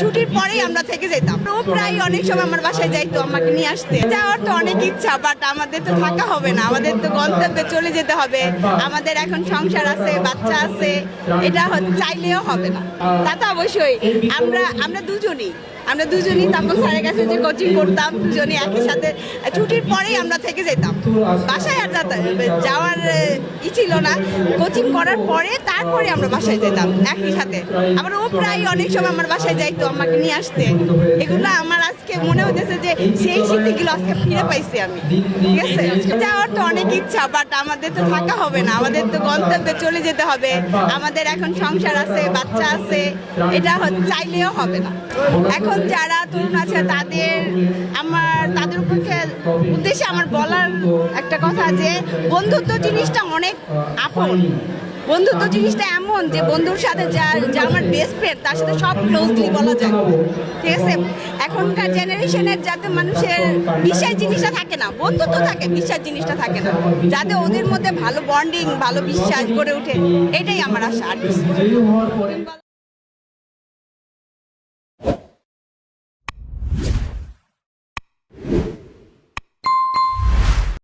ছুটির পরেই আমরা থেকে যেতাম। ও প্রায় অনেক সময় আমার বাসায় যাইতো, আমাকে নিয়ে আসতে। যাওয়ার তো অনেক ইচ্ছা বাট আমাদের তো থাকা হবে না। আমাদের তো গন্তব্যে চলে যেতে হবে। আমাদের এখন সংসার আছে, বাচ্চা আছে। এটা চাইলেও হবে না। তা তো অবশ্যই। আমরা আমরা দুজনই। আমরা দুজনই তাপন স্যারের কাছে যে কোচিং করতাম, দুজনই একই সাথে ছুটির পরেই আমরা থেকে যেতাম। বাসায় আর যাওয়ার ই ছিল না। কোচিং করার পরে তারপরে আমরা বাসায় যেতাম একই সাথে। আবার ও প্রায় অনেক সময় আমার বাসায় যাইতো আমাকে নিয়ে আসতে। এগুলো আমার আজকে মনে হতেছে যে সেই স্মৃতিগুলো আজকে ফিরে পাইছি আমি। ঠিক আছে? যাওয়ার তো অনেক ইচ্ছা বাট আমাদের তো থাকা হবে না। আমাদের তো গন্তব্যে চলে যেতে হবে। আমাদের এখন সংসার আছে বাচ্চা আছে এটা চাইলেও হবে না। এখন যারা তরুণ আছে তাদের আমার তাদের পক্ষে উদ্দেশ্যে আমার বলার একটা কথা যে বন্ধুত্ব জিনিসটা অনেক আপন। বন্ধুত্ব জিনিসটা এমন যে বন্ধুর সাথে যা যা আমার বেস্ট ফ্রেন্ড তার সাথে সব ক্লোজলি বলা যায়। ঠিক আছে? এখনকার জেনারেশনের যাতে মানুষের বিশ্বাস জিনিসটা থাকে না, বন্ধুত্ব থাকে, বিশ্বাস জিনিসটা থাকে না। যাতে ওদের মধ্যে ভালো বন্ডিং ভালো বিশ্বাস গড়ে ওঠে, এটাই আমার আশা। আর।